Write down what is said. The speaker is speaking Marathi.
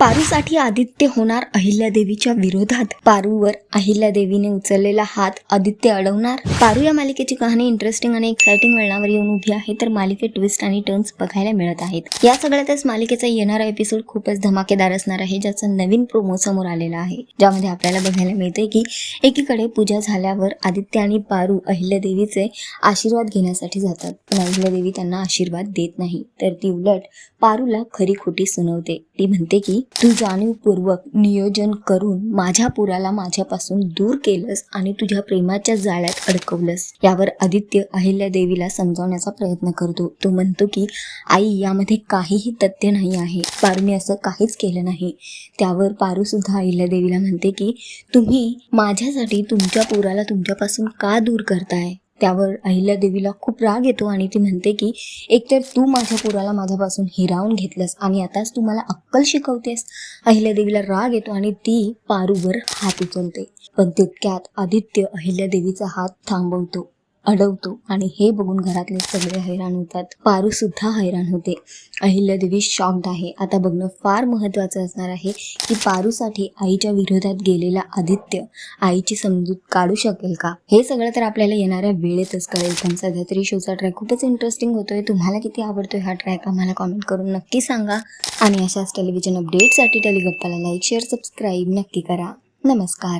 पारूसाठी आदित्य होणार अहिल्यादेवीच्या विरोधात. पारूवर अहिल्यादेवीने उचललेला हात आदित्य अडवणार. पारू या मालिकेची कहाणी इंटरेस्टिंग आणि एक्साइटिंग वळणावर येऊन उभी आहे तर मालिकेत ट्विस्ट आणि टर्न्स बघायला मिळत आहेत. या सगळ्यातच मालिकेचा येणारा एपिसोड खूपच धमाकेदार असणार आहे ज्याचा नवीन प्रोमो समोर आलेला आहे. ज्यामध्ये आपल्याला बघायला मिळते की एकीकडे पूजा झाल्यावर आदित्य आणि पारू अहिल्यादेवीचे आशीर्वाद घेण्यासाठी जातात पण अहिल्यादेवी त्यांना आशीर्वाद देत नाही. तर ती उलट पारूला खरी खोटी सुनवते. ती म्हणते की तू जाणीवपूर्वक नियोजन करून माझ्या पुराला माझ्यापासून दूर केलंस आणि तुझ्या प्रेमाच्या जाळ्यात अडकवलंस. यावर आदित्य अहिल्या देवीला समजावण्याचा प्रयत्न करतो. तो म्हणतो की आई यामध्ये काहीही तथ्य नाही आहे. पारूने असं काहीच केलं नाही. त्यावर पारू सुद्धा अहिल्या देवीला म्हणते की तुम्ही माझ्यासाठी तुमच्या पुराला तुमच्यापासून का दूर करताय? त्यावर अहिल्यादेवीला खूप राग येतो आणि ती म्हणते की एकतर तू माझ्या पुराला माझ्यापासून हिरावून घेतलंस आणि आताच तू मला अक्कल शिकवतेस. अहिल्यादेवीला राग येतो आणि ती पारूवर हात उचलते. पण तितक्यात आदित्य अहिल्यादेवीचा हात थांबवतो. अडवतो. आणि हे बघून घरातले सगळे हैराण होतात. पारू सुद्धा हैराण होते. अहिल्यादेवी शॉक्ड आहे. आता बघणं फार महत्त्वाचं असणार आहे की पारूसाठी आईच्या विरोधात गेलेला आदित्य आईची समजूत काढू शकेल का? हे सगळं तर आपल्याला येणाऱ्या वेळेतच कळेल. पण सध्या तरी शोचा ट्रॅक खूपच इंटरेस्टिंग होतोय. तुम्हाला किती आवडतोय हा ट्रॅक आम्हाला कॉमेंट करून नक्की सांगा. आणि अशाच टेलिव्हिजन अपडेटसाठी टेलिगप्पाला लाईक शेअर सबस्क्राईब नक्की करा. नमस्कार.